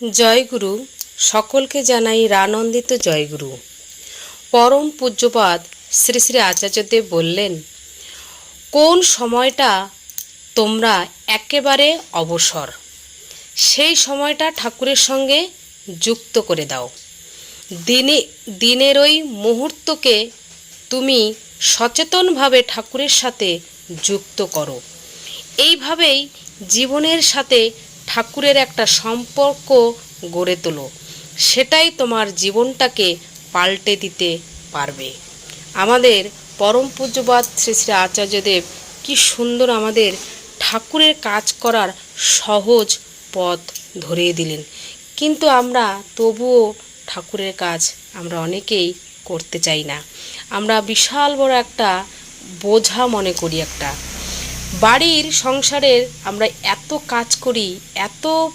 জয়গুরু সকলকে জানাই রানন্দিত জয়গুরু পরম পূজ্যপাদ শ্রী শ্রী আচার্যদেব বললেন, কোন সময়টা তোমরা একেবারে অবসর, সেই সময়টা ঠাকুরের সঙ্গে যুক্ত করে দাও। দিনে, দিনের ওই মুহূর্তকে তুমি সচেতনভাবে ঠাকুরের সাথে যুক্ত করো। এইভাবেই জীবনের সাথে ঠাকুরের একটা সম্পর্ক গড়ে তোলো। সেটাই তোমার জীবনটাকে পাল্টে দিতে পারবে। আমাদের পরম পূজ্যবাদ শ্রী শ্রী আচার্যদেব কি সুন্দর আমাদের ঠাকুরের কাজ করার সহজ পথ ধরিয়ে দিলেন। কিন্তু আমরা তবুও ঠাকুরের কাজ আমরা অনেকেই করতে চাই না। আমরা বিশাল বড় একটা বোঝা মনে করি একটা। বাড়ির সংসারের আমরা এত কাজ করি, এত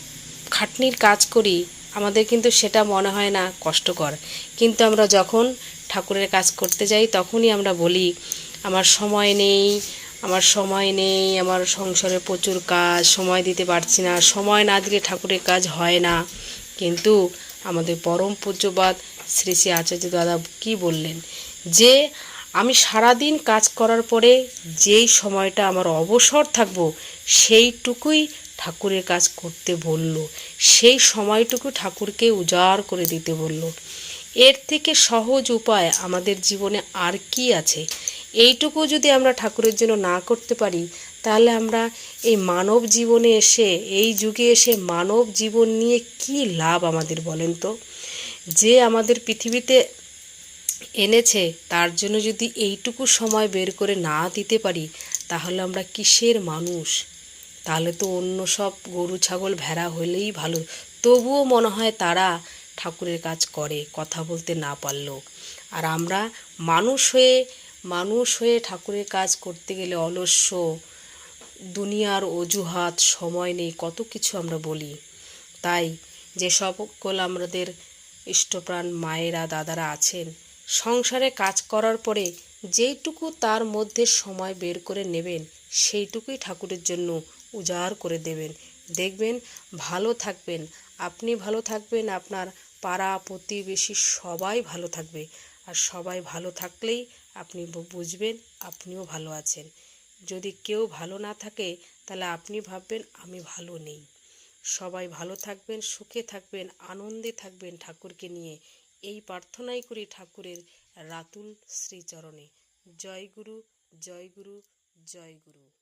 খাটনির কাজ করি, আমাদের কিন্তু সেটা মনে হয় না কষ্টকর। কিন্তু আমরা যখন ঠাকুরের কাজ করতে যাই, তখনই আমরা বলি, আমার সময় নেই, আমার সময় নেই, আমার সংসারে প্রচুর কাজ, সময় দিতে পারছি না, সময় না দিলে ঠাকুরের কাজ হয় না। কিন্তু আমাদের পরম পূজ্যবাদ শ্রী শ্রী আচার্য দাদা কি বললেন? যে আমি সারাদিন কাজ করার পরে যেই সময়টা আমার অবসর থাকব, সেইটুকুই ঠাকুরের কাজ করতে বলল। সেই সময়টুকু ঠাকুরকে উজাড় করে দিতে বলল। এর থেকে সহজ উপায় আমাদের জীবনে আর কি আছে? এইটুকু যদি আমরা ঠাকুরের জন্য না করতে পারি, তাহলে আমরা এই মানব জীবনে এসে, এই যুগে এসে মানব জীবন নিয়ে কি লাভ আমাদের বলেন তো? যে আমাদের পৃথিবীতে এনেছে, তার জন্য যদি এইটুকু সময় বের করে না দিতে পারি, তাহলে আমরা কিসের মানুষ? তাহলে তো অন্য সব গরু, ছাগল, ভেড়া হলেই ভালো। তবুও মনে হয় তারা ঠাকুরের কাজ করে, কথা বলতে না পারলেও। আর আমরা মানুষ হয়ে মানুষ হয়ে ঠাকুরের কাজ করতে গেলে অলস্য, দুনিয়ার অজুহাত, সময় নেই, কত কিছু আমরা বলি। তাই যে সকল আমাদের ইষ্টপ্রাণ মায়েরা, দাদারা আছেন সংসারে কাজ করার পরে যেইটুকু তার মধ্যে সময় বের করে নেবেন, সেইটুকুই ঠাকুরের জন্য উজাড় করে দেবেন। দেখবেন ভালো থাকবেন, আপনি ভালো থাকবেন, আপনার পাড়া প্রতিবেশী সবাই ভালো থাকবে। আর সবাই ভালো থাকলেই আপনি বুঝবেন আপনিও ভালো আছেন। যদি কেউ ভালো না থাকে, তাহলে আপনি ভাববেন আমি ভালো নেই। সবাই ভালো থাকবেন, সুখে থাকবেন, আনন্দে থাকবেন ঠাকুরকে নিয়ে। এই প্রার্থনাই করি ঠাকুরের রাতুল শ্রীচরণে। জয় গুরু জয় গুরু জয় গুরু।